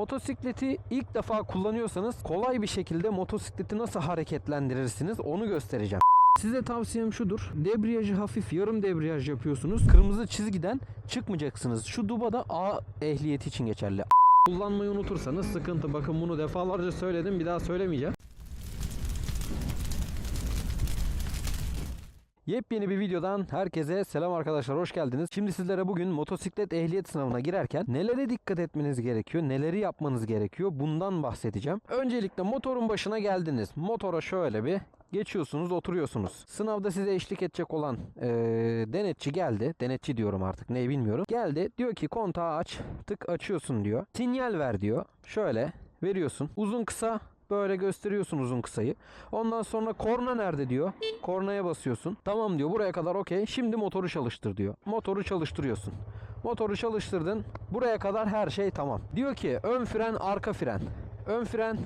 Motosikleti ilk defa kullanıyorsanız kolay bir şekilde motosikleti nasıl hareketlendirirsiniz onu göstereceğim. Size tavsiyem şudur. Debriyajı hafif yarım debriyaj yapıyorsunuz. Kırmızı çizgiden çıkmayacaksınız. Şu duba da A ehliyeti için geçerli. Kullanmayı unutursanız sıkıntı. Bakın bunu defalarca söyledim. Bir daha söylemeyeceğim. Yepyeni bir videodan herkese selam arkadaşlar hoş geldiniz. Şimdi sizlere bugün motosiklet ehliyet sınavına girerken nelere dikkat etmeniz gerekiyor, neleri yapmanız gerekiyor bundan bahsedeceğim. Öncelikle motorun başına geldiniz. Motora şöyle bir geçiyorsunuz, oturuyorsunuz. Sınavda size eşlik edecek olan eee, denetçi geldi. Denetçi diyorum artık neyi bilmiyorum. Geldi diyor ki kontağı aç. Tık açıyorsun diyor. Sinyal ver diyor. Şöyle veriyorsun. Uzun kısa Böyle gösteriyorsun uzun kısayı. Ondan sonra korna nerede diyor. Kornaya basıyorsun. Tamam diyor buraya kadar okey. Şimdi motoru çalıştır diyor. Motoru çalıştırıyorsun. Motoru çalıştırdın. Buraya kadar her şey tamam. Diyor ki ön fren arka fren. Ön fren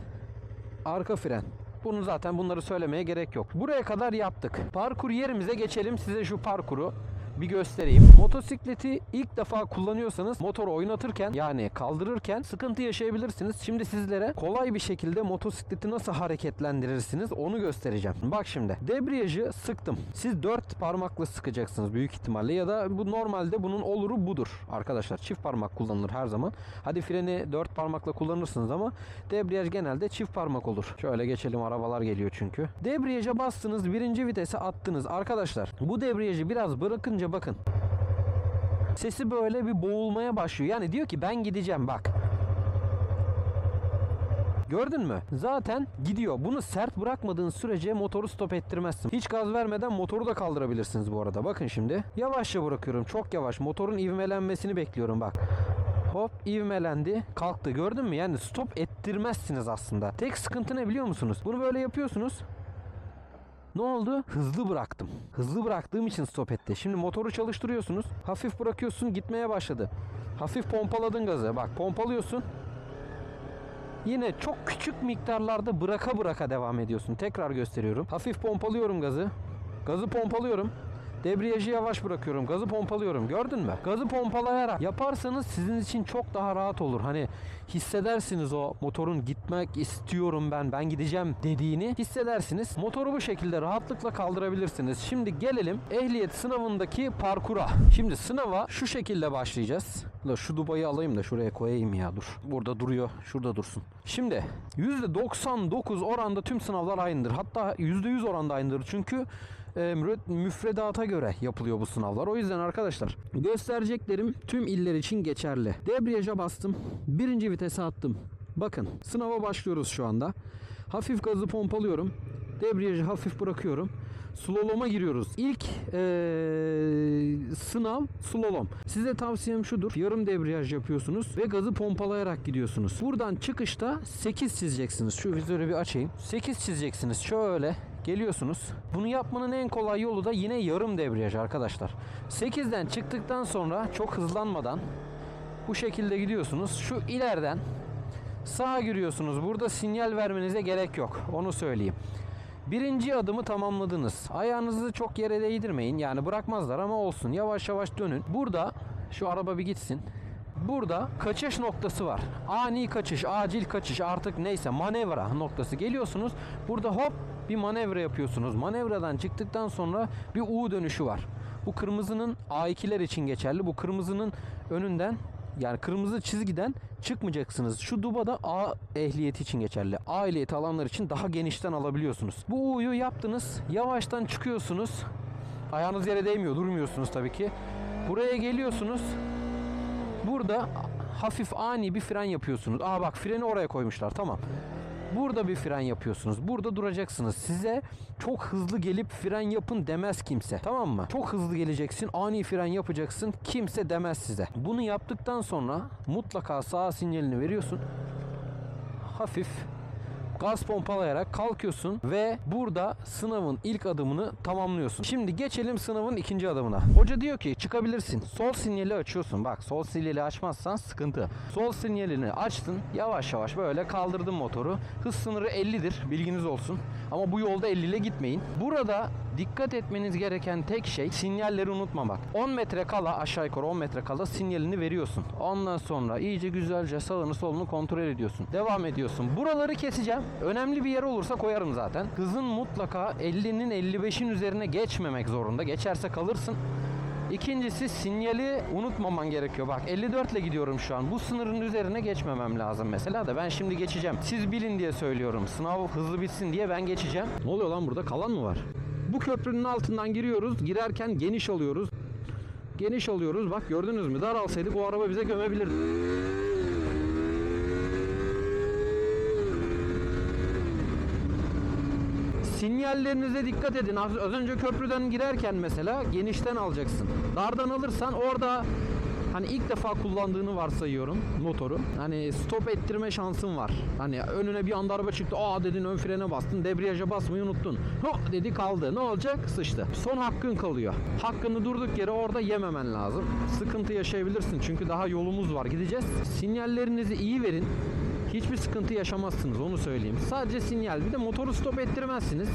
arka fren. Bunu zaten bunları söylemeye gerek yok. Buraya kadar yaptık. Parkur yerimize geçelim. Size şu parkuru bir göstereyim. Motosikleti ilk defa kullanıyorsanız motoru oynatırken yani kaldırırken sıkıntı yaşayabilirsiniz. Şimdi sizlere kolay bir şekilde motosikleti nasıl hareketlendirirsiniz onu göstereceğim. Bak şimdi debriyajı sıktım. Siz dört parmakla sıkacaksınız büyük ihtimalle ya da bu normalde bunun oluru budur arkadaşlar. Çift parmak kullanılır her zaman. Hadi freni dört parmakla kullanırsınız ama debriyaj genelde çift parmak olur. Şöyle geçelim arabalar geliyor çünkü. Debriyaja bastınız birinci vitese attınız. Arkadaşlar bu debriyajı biraz bırakınca bakın. Sesi böyle bir boğulmaya başlıyor. Yani diyor ki ben gideceğim bak. Gördün mü? Zaten gidiyor. Bunu sert bırakmadığın sürece motoru stop ettirmezsin. Hiç gaz vermeden motoru da kaldırabilirsiniz bu arada. Bakın şimdi. Yavaşça bırakıyorum. Çok yavaş. Motorun ivmelenmesini bekliyorum bak. Hop ivmelendi. Kalktı. Gördün mü? Yani stop ettirmezsiniz aslında. Tek sıkıntı ne biliyor musunuz? Bunu böyle yapıyorsunuz. Ne oldu? Hızlı bıraktım. Hızlı bıraktığım için stop etti. Şimdi motoru çalıştırıyorsunuz. Hafif bırakıyorsun gitmeye başladı. Hafif pompaladın gazı. Bak pompalıyorsun. Yine çok küçük miktarlarda bıraka bıraka devam ediyorsun. Tekrar gösteriyorum. Hafif pompalıyorum gazı. Gazı pompalıyorum. Debriyajı yavaş bırakıyorum. Gazı pompalıyorum. Gördün mü? Gazı pompalayarak yaparsanız sizin için çok daha rahat olur. Hani hissedersiniz o motorun gitmek istiyorum ben, ben gideceğim dediğini hissedersiniz. Motoru bu şekilde rahatlıkla kaldırabilirsiniz. Şimdi gelelim ehliyet sınavındaki parkura. Şimdi sınava şu şekilde başlayacağız. La şu dubayı alayım da şuraya koyayım ya dur. Burada duruyor. Şurada dursun. Şimdi %99 oranda tüm sınavlar aynıdır. Hatta %100 oranda aynıdır. Çünkü müfredata göre yapılıyor bu sınavlar. O yüzden arkadaşlar göstereceklerim tüm iller için geçerli. Debriyaja bastım. Birinci vitese attım. Bakın sınava başlıyoruz şu anda. Hafif gazı pompalıyorum. Debriyajı hafif bırakıyorum. Slalom'a giriyoruz. İlk eee, sınav slalom. Size tavsiyem şudur. Yarım debriyaj yapıyorsunuz ve gazı pompalayarak gidiyorsunuz. Buradan çıkışta 8 çizeceksiniz. Şu vizörü bir açayım. 8 çizeceksiniz. Şöyle geliyorsunuz. Bunu yapmanın en kolay yolu da yine yarım debriyaj arkadaşlar. 8'den çıktıktan sonra çok hızlanmadan bu şekilde gidiyorsunuz. Şu ileriden sağa giriyorsunuz. Burada sinyal vermenize gerek yok. Onu söyleyeyim. Birinci adımı tamamladınız. Ayağınızı çok yere değdirmeyin. Yani bırakmazlar ama olsun. Yavaş yavaş dönün. Burada şu araba bir gitsin. Burada kaçış noktası var. Ani kaçış, acil kaçış artık neyse manevra noktası. Geliyorsunuz. Burada hop bir manevra yapıyorsunuz. Manevradan çıktıktan sonra bir U dönüşü var. Bu kırmızının A2'ler için geçerli. Bu kırmızının önünden yani kırmızı çizgiden çıkmayacaksınız. Şu dubada A ehliyeti için geçerli. A ehliyeti alanlar için daha genişten alabiliyorsunuz. Bu U'yu yaptınız. Yavaştan çıkıyorsunuz. Ayağınız yere değmiyor. Durmuyorsunuz tabii ki. Buraya geliyorsunuz. Burada hafif ani bir fren yapıyorsunuz. Aa bak freni oraya koymuşlar. Tamam. Burada bir fren yapıyorsunuz. Burada duracaksınız. Size çok hızlı gelip fren yapın demez kimse. Tamam mı? Çok hızlı geleceksin. Ani fren yapacaksın. Kimse demez size. Bunu yaptıktan sonra mutlaka sağ sinyalini veriyorsun. Hafif gaz pompalayarak kalkıyorsun ve burada sınavın ilk adımını tamamlıyorsun. Şimdi geçelim sınavın ikinci adımına. Hoca diyor ki çıkabilirsin. Sol sinyali açıyorsun. Bak sol sinyali açmazsan sıkıntı. Sol sinyalini açtın. Yavaş yavaş böyle kaldırdın motoru. Hız sınırı 50'dir. Bilginiz olsun. Ama bu yolda 50 ile gitmeyin. Burada Dikkat etmeniz gereken tek şey sinyalleri unutmamak. 10 metre kala aşağı yukarı 10 metre kala sinyalini veriyorsun. Ondan sonra iyice güzelce sağını solunu kontrol ediyorsun. Devam ediyorsun. Buraları keseceğim. Önemli bir yer olursa koyarım zaten. Hızın mutlaka 50'nin 55'in üzerine geçmemek zorunda. Geçerse kalırsın. İkincisi sinyali unutmaman gerekiyor. Bak 54 ile gidiyorum şu an. Bu sınırın üzerine geçmemem lazım mesela da ben şimdi geçeceğim. Siz bilin diye söylüyorum. Sınav hızlı bitsin diye ben geçeceğim. Ne oluyor lan burada? Kalan mı var? Bu köprünün altından giriyoruz. Girerken geniş alıyoruz. Geniş alıyoruz. Bak gördünüz mü? Dar alsaydık o araba bize gömebilirdi. Sinyallerinize dikkat edin. Az önce köprüden girerken mesela genişten alacaksın. Dardan alırsan orada hani ilk defa kullandığını varsayıyorum motoru. Hani stop ettirme şansın var. Hani önüne bir anda araba çıktı. Aa dedin ön frene bastın. Debriyaja basmayı unuttun. Ho dedi kaldı. Ne olacak? Sıçtı. Son hakkın kalıyor. Hakkını durduk yere orada yememen lazım. Sıkıntı yaşayabilirsin çünkü daha yolumuz var. Gideceğiz. Sinyallerinizi iyi verin. Hiçbir sıkıntı yaşamazsınız onu söyleyeyim. Sadece sinyal. Bir de motoru stop ettirmezsiniz.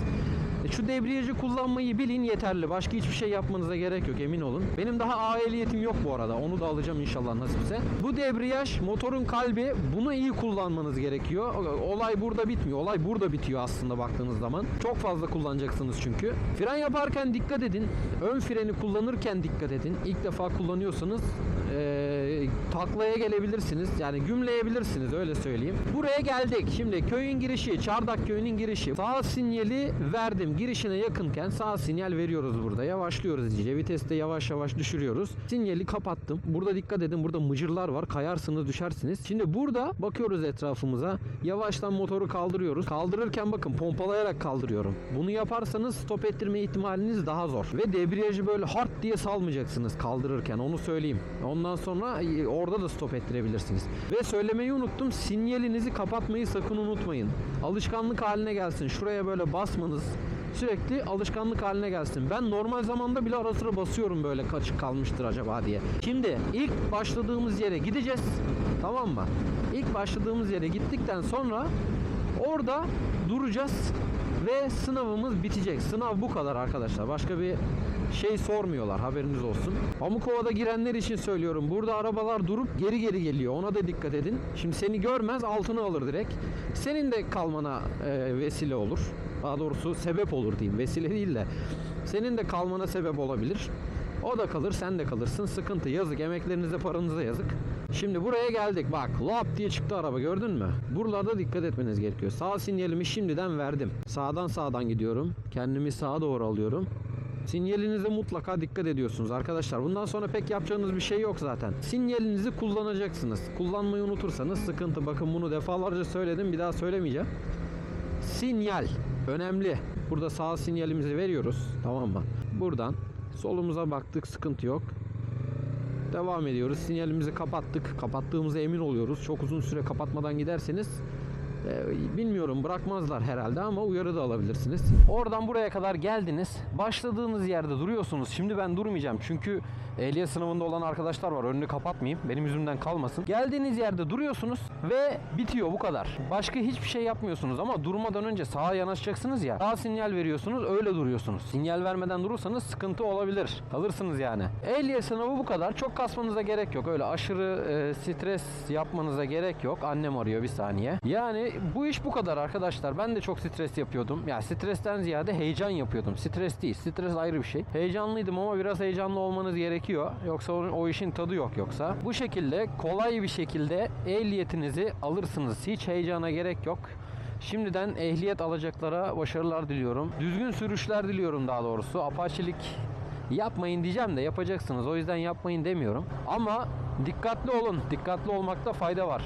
E, Şu debriyajı kullanmayı bilin yeterli. Başka hiçbir şey yapmanıza gerek yok emin olun. Benim daha A ehliyetim yok bu arada. Onu da alacağım inşallah nasipse. Bu debriyaj motorun kalbi. Bunu iyi kullanmanız gerekiyor. Olay burada bitmiyor. Olay burada bitiyor aslında baktığınız zaman. Çok fazla kullanacaksınız çünkü. Fren yaparken dikkat edin. Ön freni kullanırken dikkat edin. İlk defa kullanıyorsanız eee, taklaya gelebilirsiniz. Yani gümleyebilirsiniz öyle söyleyeyim. Buraya geldik. Şimdi köyün girişi, Çardak köyünün girişi. Sağ sinyali verdim. Girişine yakınken sağ sinyal veriyoruz burada. Yavaşlıyoruz iyice. Viteste yavaş yavaş düşürüyoruz. Sinyali kapattım. Burada dikkat edin. Burada mıcırlar var. Kayarsınız, düşersiniz. Şimdi burada bakıyoruz etrafımıza. Yavaştan motoru kaldırıyoruz. Kaldırırken bakın pompalayarak kaldırıyorum. Bunu yaparsanız stop ettirme ihtimaliniz daha zor. Ve debriyajı böyle hard diye salmayacaksınız kaldırırken. Onu söyleyeyim. Ondan sonra orada da stop ettirebilirsiniz. Ve söylemeyi unuttum. Sinyalinizi kapatmayı sakın unutmayın. Alışkanlık haline gelsin. Şuraya böyle basmanız sürekli alışkanlık haline gelsin. Ben normal zamanda bile ara sıra basıyorum böyle kaçık kalmıştır acaba diye. Şimdi ilk başladığımız yere gideceğiz. Tamam mı? İlk başladığımız yere gittikten sonra orada duracağız ve sınavımız bitecek. Sınav bu kadar arkadaşlar. Başka bir şey sormuyorlar haberiniz olsun. Pamukova'da girenler için söylüyorum. Burada arabalar durup geri geri geliyor. Ona da dikkat edin. Şimdi seni görmez altını alır direkt. Senin de kalmana e, vesile olur. Daha doğrusu sebep olur diyeyim. Vesile değil de. Senin de kalmana sebep olabilir. O da kalır, sen de kalırsın. Sıkıntı, yazık. Emeklerinize, paranıza yazık. Şimdi buraya geldik. Bak, lap diye çıktı araba gördün mü? Buralarda dikkat etmeniz gerekiyor. Sağ sinyalimi şimdiden verdim. Sağdan sağdan gidiyorum. Kendimi sağa doğru alıyorum. Sinyalinize mutlaka dikkat ediyorsunuz arkadaşlar. Bundan sonra pek yapacağınız bir şey yok zaten. Sinyalinizi kullanacaksınız. Kullanmayı unutursanız sıkıntı. Bakın bunu defalarca söyledim. Bir daha söylemeyeceğim. Sinyal önemli. Burada sağ sinyalimizi veriyoruz. Tamam mı? Buradan solumuza baktık sıkıntı yok. Devam ediyoruz. Sinyalimizi kapattık. Kapattığımıza emin oluyoruz. Çok uzun süre kapatmadan giderseniz bilmiyorum bırakmazlar herhalde ama uyarı da alabilirsiniz. Oradan buraya kadar geldiniz. Başladığınız yerde duruyorsunuz. Şimdi ben durmayacağım çünkü ehliyet sınavında olan arkadaşlar var. Önünü kapatmayayım. Benim yüzümden kalmasın. Geldiğiniz yerde duruyorsunuz ve bitiyor bu kadar. Başka hiçbir şey yapmıyorsunuz ama durmadan önce sağa yanaşacaksınız ya. Sağ sinyal veriyorsunuz öyle duruyorsunuz. Sinyal vermeden durursanız sıkıntı olabilir. Kalırsınız yani. Ehliyet sınavı bu kadar. Çok kasmanıza gerek yok. Öyle aşırı e, stres yapmanıza gerek yok. Annem arıyor bir saniye. Yani bu iş bu kadar arkadaşlar. Ben de çok stres yapıyordum. Ya stresten ziyade heyecan yapıyordum. Stres değil. Stres ayrı bir şey. Heyecanlıydım ama biraz heyecanlı olmanız gerekiyor. Yoksa o, o işin tadı yok yoksa. Bu şekilde kolay bir şekilde ehliyetinizi alırsınız. Hiç heyecana gerek yok. Şimdiden ehliyet alacaklara başarılar diliyorum. Düzgün sürüşler diliyorum daha doğrusu. Apaçilik yapmayın diyeceğim de yapacaksınız. O yüzden yapmayın demiyorum. Ama dikkatli olun. Dikkatli olmakta fayda var.